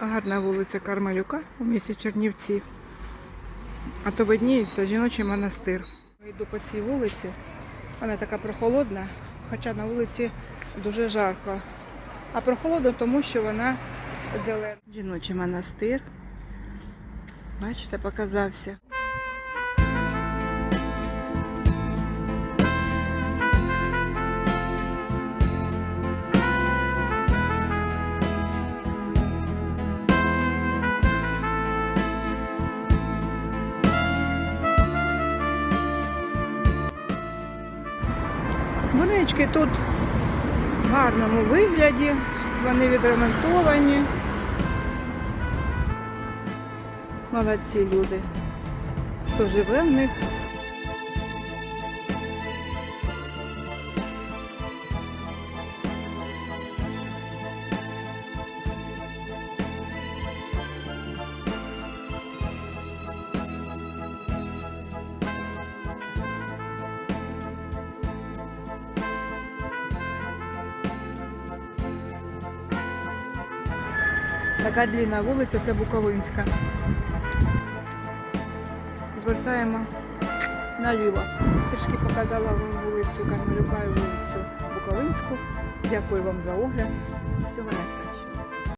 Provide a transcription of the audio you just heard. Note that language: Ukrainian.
Гарна вулиця Кармелюка у місті Чернівці. А то видніється жіночий монастир. Йду по цій вулиці. Вона така прохолодна, хоча на вулиці дуже жарко. А прохолодно тому, що вона зелена. Жіночий монастир. Бачите, показався. Будиночки тут в гарному вигляді, вони відремонтовані. Молодці люди. Хто живе в них. Така длінна вулиця, це Буковинська. Звертаємо наліво. Трішки показала вам вулицю Кармелюка і вулицю Буковинську. Дякую вам за огляд. Всього найкращого.